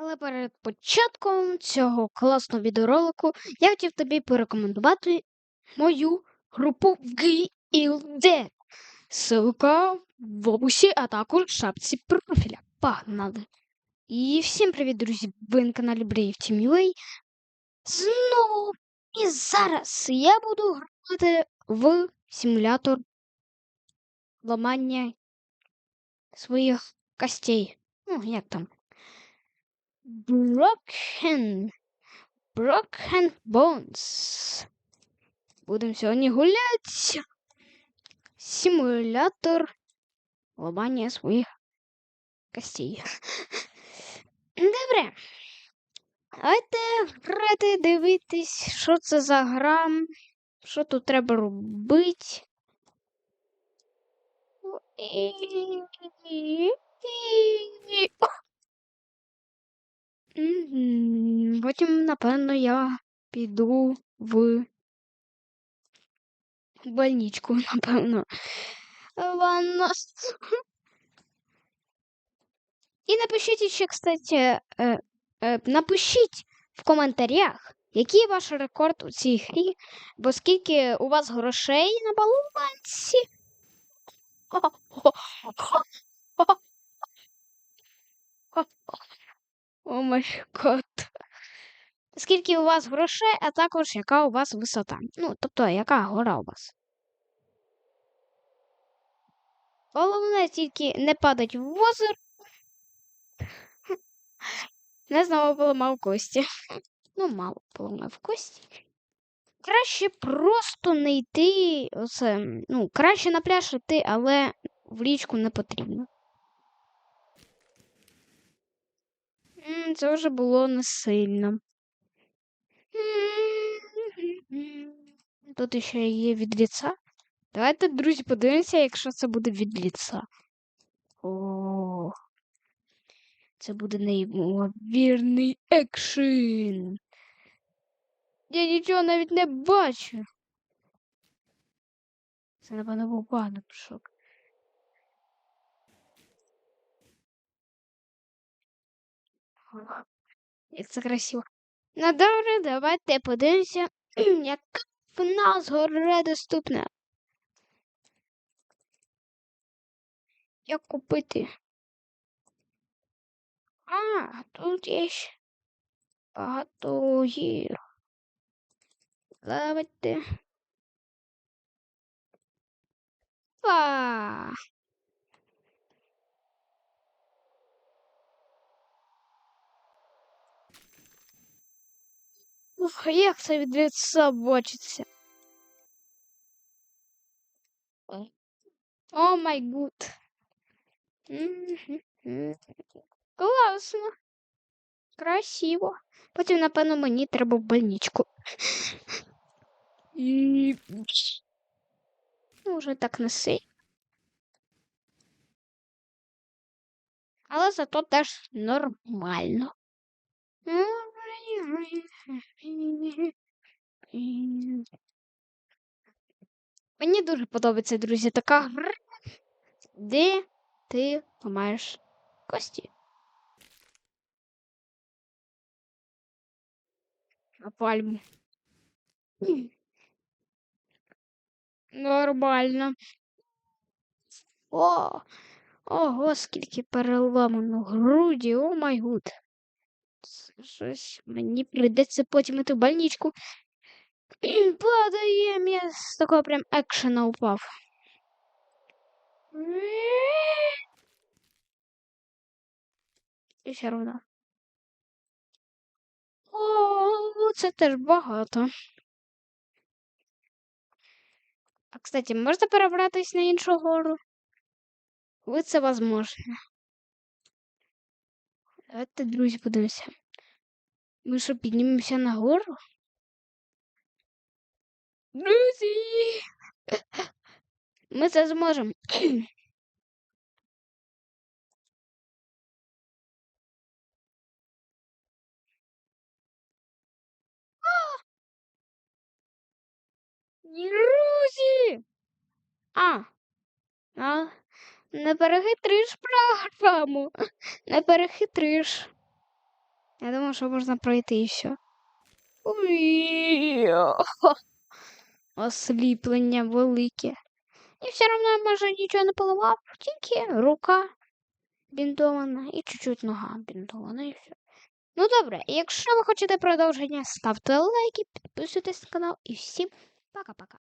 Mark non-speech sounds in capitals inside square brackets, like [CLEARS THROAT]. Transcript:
Але перед початком цього класного відеоролику я хотів тобі порекомендувати мою групу в GILD. Ссылка в описі, а також в шапці профіля. Погнали! І всім привіт, друзі! Ви на каналі Brave Team UA. Знову і зараз я буду грати в симулятор ламання своїх костей. Ну, як там? Broken. Broken Bones. Будемо сьогодні гуляти. Симулятор ламання своїх костей. Добре. Давайте грати, дивитись, що це за гра, що тут треба робити. Мгм. Потім, напевно, я піду в больничку, [LAUGHS] напевно. Ладно. І напишіть ще, кстати, е, е, напишіть в коментарях, який ваш рекорд у цій грі, бо скільки у вас грошей на балансі. [LAUGHS] О май гот. Скільки у вас грошей, а також яка у вас висота. Ну, тобто, яка гора у вас. Головне тільки не падать в озеро. [LAUGHS] Не знову поламав кості. Ну, мало поламав кості. Краще просто не йти. Оце, ну, краще на пляж йти, але в річку не потрібно. Це вже було не сильно. Тут ще є від ліца. Давайте, друзі, подивимося, якщо це буде від ліца. О, це буде неймовірний екшен. Я нічого навіть не бачу. Це, напевно, був поганий шок. Як це красиво. Ну добре, давайте подивимося, [CLEARS THROAT] яка в згоре доступна. Як купити? А, тут є ще багато гір. Давайте. Па! Ух, як це від лица бачиться. О май гуд. Класно. Красиво. Потім, напевно, мені треба в больничку. І... Ну, вже так не сильно. Але зато теж нормально. Мені дуже подобається, друзі, така гра, де ти ламаєш кості. На пальму. Нормально. О, ого, скільки переламано груді, о май гуд. Щось мені прийдеться потім іти в больничку. Падаєм, я з такого прям екшена упав. І все равно. О, це теж багато. А, кстати, можна перебратись на іншу гору? Ви це возможно. Давайте, друзі, подивимося. Ми що, піднімемося на гору? Друзі! Ми це зможемо. Друзі! А, а, не перехитриш програму. [LAUGHS] Не перехитриш. Я думав, що можна пройти і все. Уй, Осліплення велике. І все одно майже нічого не поламав, тільки рука бінтована і чуть-чуть нога бінтована, і все. Ну добре, якщо ви хочете продовження, ставте лайки, підписуйтесь на канал і всім пока-пока.